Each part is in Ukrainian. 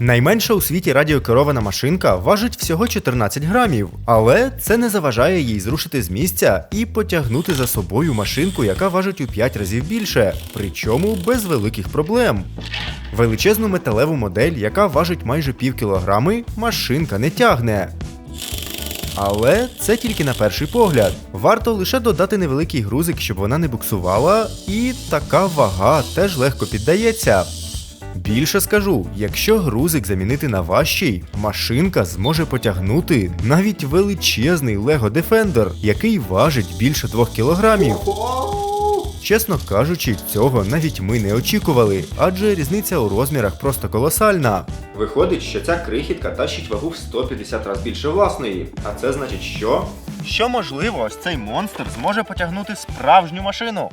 Найменша у світі радіокерована машинка важить всього 14 грамів, але це не заважає їй зрушити з місця і потягнути за собою машинку, яка важить у 5 разів більше, причому без великих проблем. Величезну металеву модель, яка важить майже пів кілограми, машинка не тягне. Але це тільки на перший погляд. Варто лише додати невеликий грузик, щоб вона не буксувала, і така вага теж легко піддається. Більше скажу, якщо грузик замінити на важчий, машинка зможе потягнути навіть величезний Lego Defender, який важить більше 2 кілограмів. Чесно кажучи, цього навіть ми не очікували, адже різниця у розмірах просто колосальна. Виходить, що ця крихітка тащить вагу в 150 разів більше власної. А це значить що? Що можливо, ось цей монстр зможе потягнути справжню машину.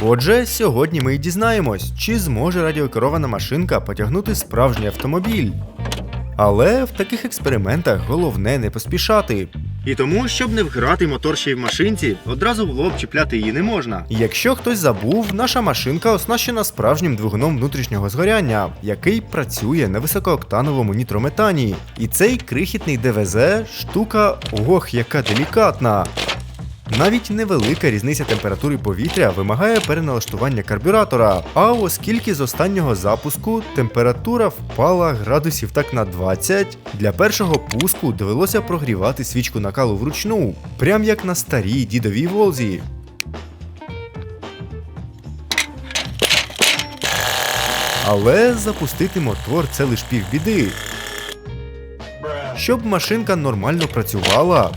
Отже, сьогодні ми й дізнаємось, чи зможе радіокерована машинка потягнути справжній автомобіль. Але в таких експериментах головне не поспішати. І тому, щоб не вграти мотор ще й в машинці, одразу в лоб чіпляти її не можна. Якщо хтось забув, наша машинка оснащена справжнім двигуном внутрішнього згоряння, який працює на високооктановому нітрометані. І цей крихітний ДВЗ штука ох, яка делікатна. Навіть невелика різниця температури повітря вимагає переналаштування карбюратора. А оскільки з останнього запуску температура впала градусів так на 20, для першого пуску довелося прогрівати свічку накалу вручну, прям як на старій дідовій волзі. Але запустити мотор це лиш півбіди. Щоб машинка нормально працювала,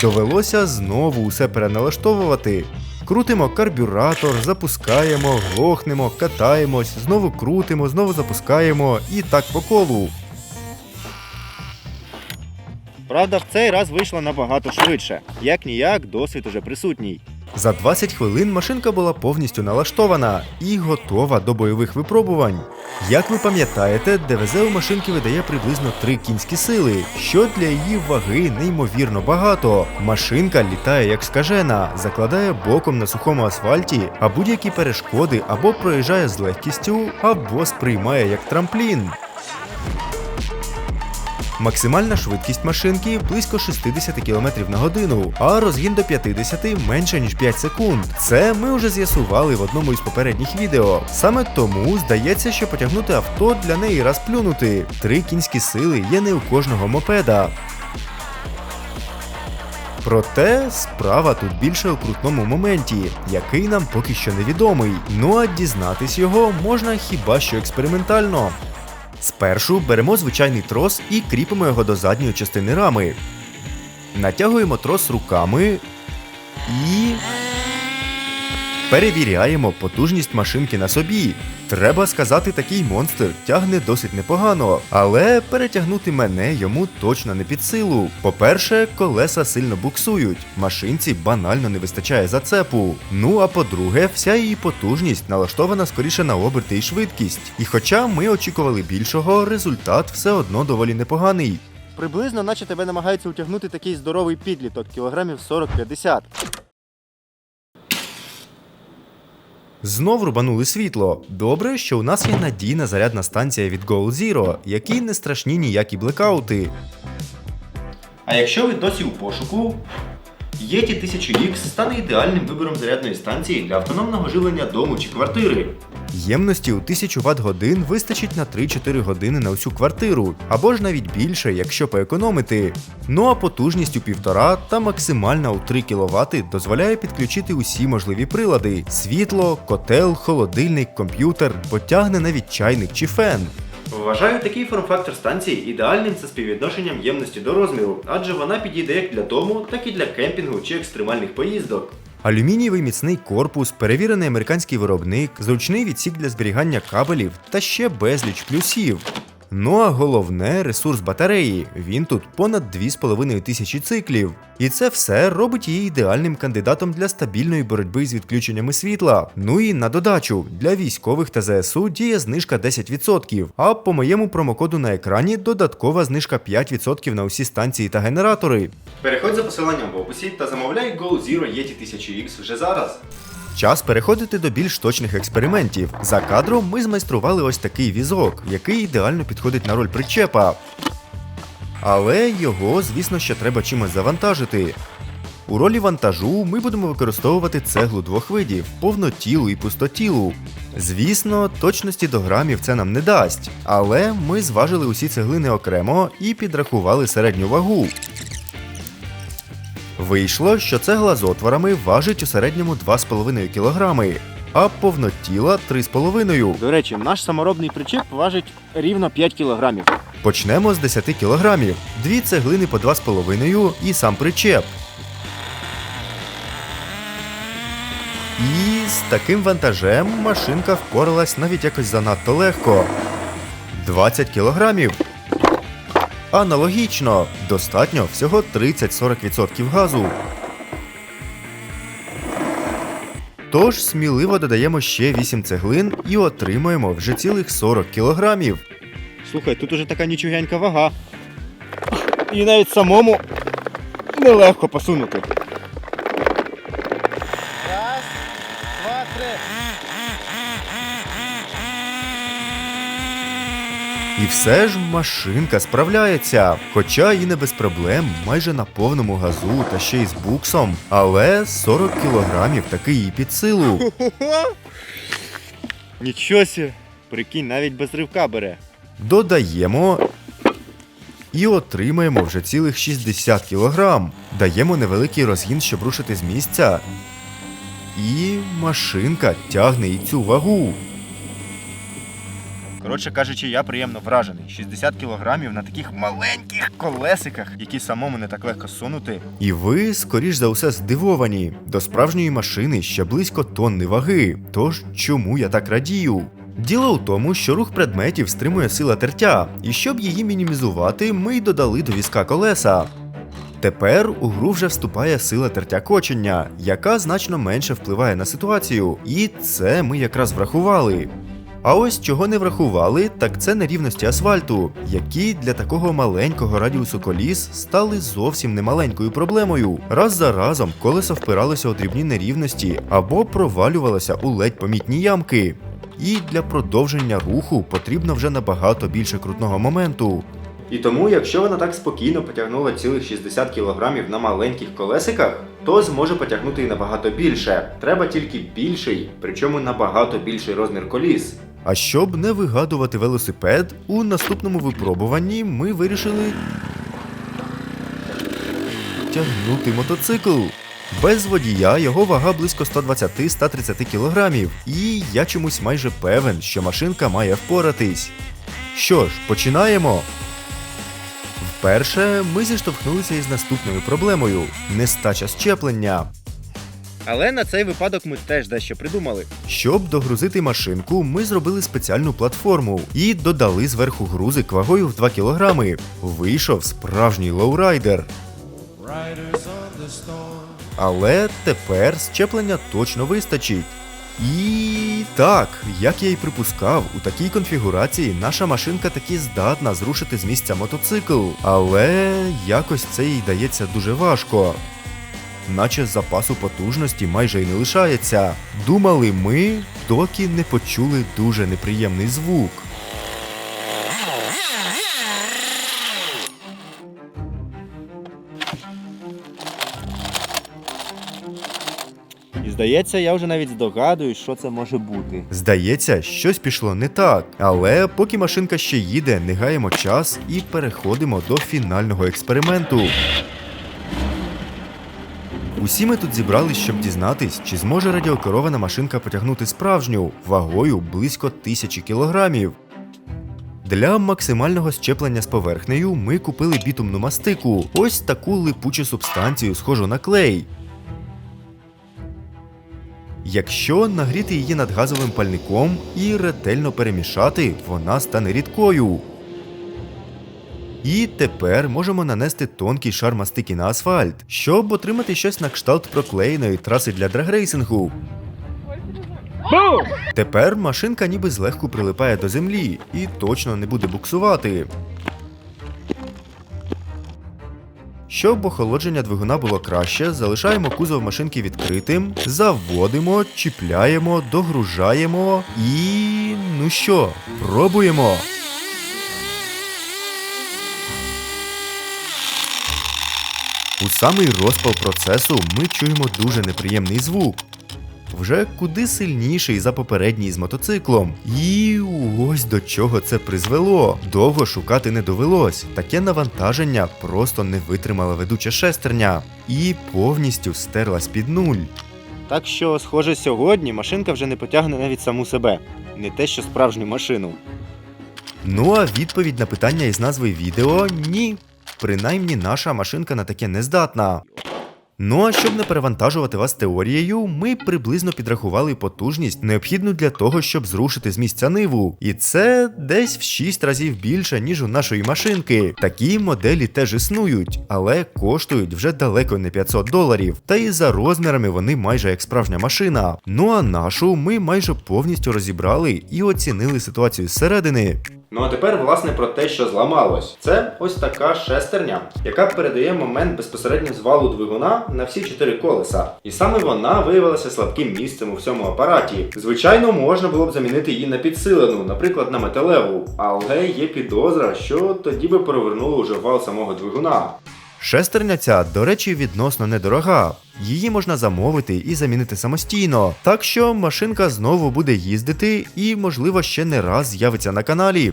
Довелося знову усе переналаштовувати. Крутимо карбюратор, запускаємо, глохнемо, катаємось, знову крутимо, знову запускаємо і так по колу. Правда, в цей раз вийшло набагато швидше. Як ніяк, досвід уже присутній. За 20 хвилин машинка була повністю налаштована і готова до бойових випробувань. Як ви пам'ятаєте, ДВЗ у машинки видає приблизно 3 кінські сили, що для її ваги неймовірно багато. Машинка літає як скажена, закладає боком на сухому асфальті, а будь-які перешкоди або проїжджає з легкістю, або сприймає як трамплін. Максимальна швидкість машинки близько 60 км на годину, а розгін до 50 менше ніж 5 секунд. Це ми вже з'ясували в одному із попередніх відео. Саме тому здається, що потягнути авто для неї раз плюнути. Три кінські сили є не у кожного мопеда. Проте справа тут більше у крутному моменті, який нам поки що невідомий. Ну а дізнатись його можна хіба що експериментально. Спершу беремо звичайний трос і кріпимо його до задньої частини рами. Натягуємо трос руками і. Перевіряємо потужність машинки на собі. Треба сказати, такий монстр тягне досить непогано, але перетягнути мене йому точно не під силу. По-перше, колеса сильно буксують, машинці банально не вистачає зацепу. Ну а по-друге, вся її потужність налаштована скоріше на оберти і швидкість. І хоча ми очікували більшого, результат все одно доволі непоганий. Приблизно, наче тебе намагається утягнути такий здоровий підліток, кілограмів 40-50. Знов рубанули світло. Добре, що у нас є надійна зарядна станція від Goal Zero, які не страшні ніякі блекаути. А якщо ви досі у пошуку, Yeti 1000X стане ідеальним вибором зарядної станції для автономного живлення дому чи квартири. Ємності у 1000 Вт годин вистачить на 3-4 години на всю квартиру, або ж навіть більше, якщо поекономити. Ну а потужність у 1,5 та максимальна у 3 кВт дозволяє підключити усі можливі прилади: світло, котел, холодильник, комп'ютер, потягне навіть чайник чи фен. Вважаю такий форм-фактор станції ідеальним за співвідношенням ємності до розміру, адже вона підійде як для дому, так і для кемпінгу чи екстремальних поїздок. Алюмінієвий міцний корпус, перевірений американський виробник, зручний відсік для зберігання кабелів та ще безліч плюсів. Ну а головне ресурс батареї. Він тут понад 2,5 тисячі циклів. І це все робить її ідеальним кандидатом для стабільної боротьби з відключеннями світла. Ну і на додачу для військових та ЗСУ діє знижка 10%, а по моєму промокоду на екрані додаткова знижка 5% на усі станції та генератори. Переходь за посиланням в описі та замовляй Go Zero Yeti 1000X вже зараз. Час переходити до більш точних експериментів. За кадром ми змайстрували ось такий візок, який ідеально підходить на роль причепа. Але його, звісно, ще треба чимось завантажити. У ролі вантажу ми будемо використовувати цеглу двох видів повнотілу і пустотілу. Звісно, точності до грамів це нам не дасть, але ми зважили усі цеглини окремо і підрахували середню вагу. Вийшло, що цегла з отворами важить у середньому 2,5 кг, а повнотіла 3,5 До речі, наш саморобний причеп важить рівно 5 кілограмів. Почнемо з 10 кг. Дві цеглини по 2,5 і сам причеп. І з таким вантажем машинка впоралась навіть якось занадто легко. 20 кг. Аналогічно, достатньо всього 30-40% газу. Тож сміливо додаємо ще 8 цеглин і отримуємо вже цілих 40 кілограмів. Слухай, тут уже така нічогенька вага. І навіть самому нелегко посунути. Раз, два, три. І все ж машинка справляється, хоча і не без проблем, майже на повному газу та ще й з буксом. Але 40 кілограмів таки їй під силу. Нічого сі. Прикинь, навіть без ривка бере. Додаємо і отримаємо вже цілих 60 кілограм. Даємо невеликий розгін, щоб рушити з місця. І машинка тягне і цю вагу. Коротше кажучи, я приємно вражений. 60 кілограмів на таких маленьких колесиках, які самому не так легко сунути. І ви, скоріш за усе, здивовані. До справжньої машини ще близько тонни ваги. Тож чому я так радію? Діло у тому, що рух предметів стримує сила тертя, і щоб її мінімізувати, ми й додали до візка колеса. Тепер у гру вже вступає сила тертя кочення, яка значно менше впливає на ситуацію, і це ми якраз врахували. А ось чого не врахували, так це нерівності асфальту, які для такого маленького радіусу коліс стали зовсім немаленькою проблемою. Раз за разом колесо впиралося у дрібні нерівності або провалювалося у ледь помітні ямки. І для продовження руху потрібно вже набагато більше крутного моменту. І тому, якщо вона так спокійно потягнула цілих 60 кг на маленьких колесиках, то зможе потягнути і набагато більше. Треба тільки більший, причому набагато більший розмір коліс. А щоб не вигадувати велосипед, у наступному випробуванні ми вирішили тягнути мотоцикл. Без водія його вага близько 120-130 кілограмів, і я чомусь майже певен, що машинка має впоратись. Що ж, починаємо. Вперше ми зіштовхнулися із наступною проблемою нестача щеплення. Але на цей випадок ми теж дещо придумали. Щоб догрузити машинку, ми зробили спеціальну платформу і додали зверху грузик вагою в 2 кілограми. Вийшов справжній лоурайдер. Але тепер щеплення точно вистачить. І так, як я й припускав, у такій конфігурації наша машинка таки здатна зрушити з місця мотоцикл, але якось це їй дається дуже важко. Наче запасу потужності майже й не лишається. Думали ми, доки не почули дуже неприємний звук. Здається, я вже навіть здогадуюсь, що це може бути. Здається, щось пішло не так. Але поки машинка ще їде, не гаємо час і переходимо до фінального експерименту. Усі ми тут зібрались, щоб дізнатись, чи зможе радіокерована машинка потягнути справжню вагою близько тисячі кілограмів. Для максимального щеплення з поверхнею ми купили бітумну мастику, ось таку липучу субстанцію, схожу на клей. Якщо нагріти її над газовим пальником і ретельно перемішати, вона стане рідкою. І тепер можемо нанести тонкий шар мастики на асфальт, щоб отримати щось на кшталт проклеєної траси для драгрейсингу. Тепер машинка ніби злегку прилипає до землі і точно не буде буксувати. Щоб охолодження двигуна було краще, залишаємо кузов машинки відкритим, заводимо, чіпляємо, догружаємо і. ну що, пробуємо. У самий розпал процесу ми чуємо дуже неприємний звук. Вже куди сильніший за попередній з мотоциклом. І ось до чого це призвело. Довго шукати не довелось. Таке навантаження просто не витримала ведуча шестерня і повністю стерлась під нуль. Так що, схоже, сьогодні машинка вже не потягне навіть саму себе. Не те, що справжню машину. Ну а відповідь на питання із назви відео ні. Принаймні наша машинка на таке не здатна. Ну а щоб не перевантажувати вас теорією, ми приблизно підрахували потужність, необхідну для того, щоб зрушити з місця ниву. І це десь в 6 разів більше, ніж у нашої машинки. Такі моделі теж існують, але коштують вже далеко не 500 доларів. Та і за розмірами вони майже як справжня машина. Ну а нашу ми майже повністю розібрали і оцінили ситуацію зсередини. Ну а тепер, власне, про те, що зламалось. Це ось така шестерня, яка передає момент безпосередньо звалу двигуна на всі чотири колеса. І саме вона виявилася слабким місцем у всьому апараті. Звичайно, можна було б замінити її на підсилену, наприклад, на металеву, але є підозра, що тоді би перевернуло уже вал самого двигуна. Шестерня ця, до речі, відносно недорога. Її можна замовити і замінити самостійно. Так що машинка знову буде їздити і, можливо, ще не раз з'явиться на каналі.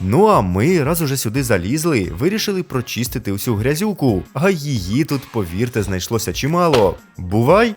Ну а ми, раз уже сюди залізли, вирішили прочистити усю грязюку, а її тут, повірте, знайшлося чимало. Бувай!